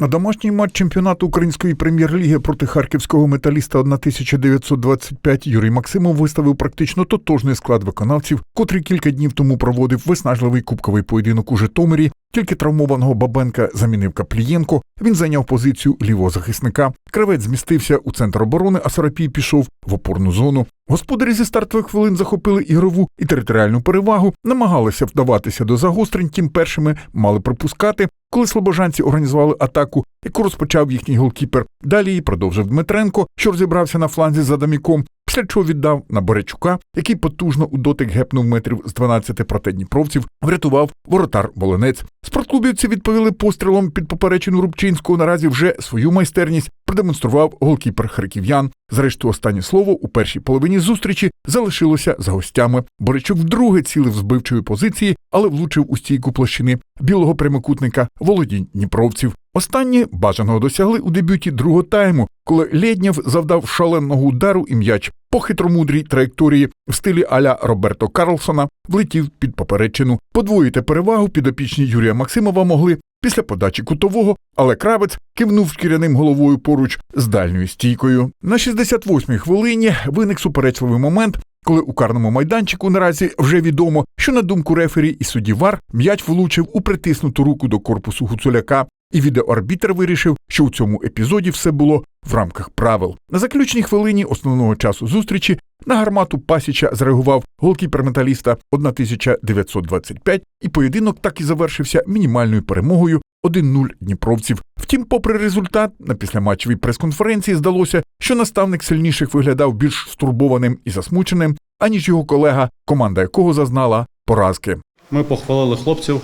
На домашній матч чемпіонату української прем'єр-ліги проти харківського металіста 1925 Юрій Максимов виставив практично тотожний склад виконавців, котрий кілька днів тому проводив виснажливий кубковий поєдинок у Житомирі. Тільки травмованого Бабенка замінив Каплієнко. Він зайняв позицію лівого захисника. Кравець змістився у центр оборони, а Сарапій пішов в опорну зону. Господарі зі стартових хвилин захопили ігрову і територіальну перевагу, намагалися вдаватися до загострень, тим першими мали пропускати. Коли слобожанці організували атаку, яку розпочав їхній голкіпер, далі її продовжив Дмитренко, що розібрався на фланзі за Даміком, після чого віддав на Борячука, який потужно у дотик гепнув метрів з 12 проти дніпровців, врятував воротар Волонець. Спортклубівці відповіли пострілом під поперечину Рубчинського. Наразі вже свою майстерність продемонстрував голкіпер харків'ян. Зрештою, останнє слово у першій половині зустрічі залишилося за гостями. Борячук вдруге цілив з бивчої позиції, але влучив у стійку площини білого прямокутника володінь дніпровців. Останні бажаного досягли у дебюті другого тайму, коли Лєднєв завдав шаленого удару і м'яч по хитромудрій траєкторії в стилі аля Роберто Карлсона влетів під поперечину. Подвоїти перевагу підопічні Юрія Максимова могли після подачі кутового, але кравець кивнув шкіряним головою поруч з дальньою стійкою. На 68-й хвилині виник суперечливий момент. Коли у карному майданчику наразі вже відомо, що на думку рефері і судді ВАР м'яч влучив у притиснуту руку до корпусу Гуцуляка, і відеоарбітр вирішив, що у цьому епізоді все було в рамках правил. На заключній хвилині основного часу зустрічі на гармату Пасіча зреагував голкіпер металіста 1925, і поєдинок так і завершився мінімальною перемогою 1-0 дніпровців. Втім, попри результат, на післяматчевій прес-конференції здалося, що наставник сильніших виглядав більш стурбованим і засмученим, аніж його колега, команда якого зазнала поразки. Ми похвалили хлопців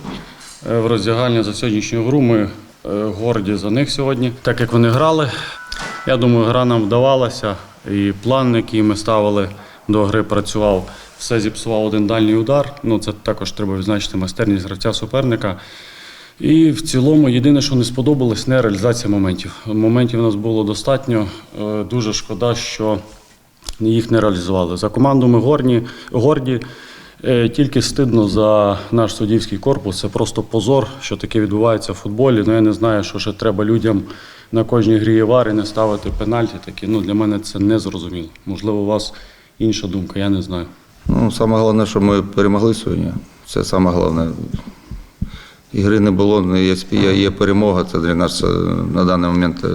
е, в роздягальні за сьогоднішню гру. Ми е, горді за них сьогодні. Так як вони грали, я думаю, гра нам вдавалася. І план, який ми ставили до гри, працював. Все зіпсував один дальній удар. Ну, це також треба відзначити майстерність гравця суперника. І в цілому єдине, що не сподобалось, не реалізація моментів. Моментів у нас було достатньо. Е, Дуже шкода, що їх не реалізували. За команду ми горні, горді. Е, Тільки стидно за наш суддівський корпус. Це просто позор, що таке відбувається в футболі. Ну я не знаю, що ще треба людям на кожній грі вари не ставити пенальті. Такі. Ну, для мене це не зрозуміло. Можливо, у вас інша думка, я не знаю. Ну, саме головне, що ми перемогли сьогодні. Це саме головне. Ігри не було, є, є, перемога. Це для нас е, на даний момент е,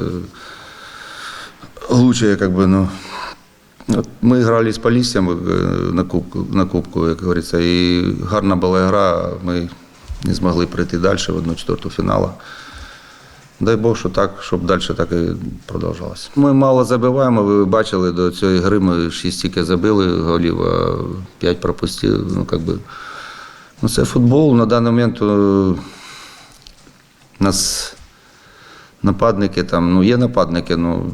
лучше, як би, ну. Ми грали з Поліссям е, на кубку, на кубку, як говориться, і гарна була гра. Ми не змогли прийти далі в одну четверту фіналу. Дай Бог, що так, щоб далі так і продовжувалося. Ми мало забиваємо. Ви бачили, до цієї гри ми шість тільки забили голів, а п'ять пропустили. Ну, как би, ну, це футбол. На даний момент е, у нас нападники там, ну є нападники, ну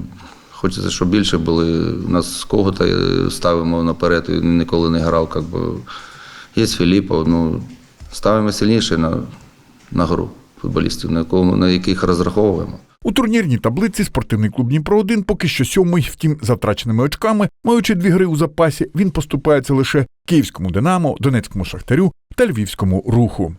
хочеться, щоб більше були. У нас з кого-то е, ставимо наперед, він ніколи не грав. Как би. Є Філіппов, ну ставимо сильніше на, на гру футболістів, на, якому, на яких розраховуємо. У турнірній таблиці спортивний клуб Дніпро 1 поки що сьомий, втім, за втраченими очками, маючи дві гри у запасі, він поступається лише київському Динамо, Донецькому Шахтарю та Львівському руху.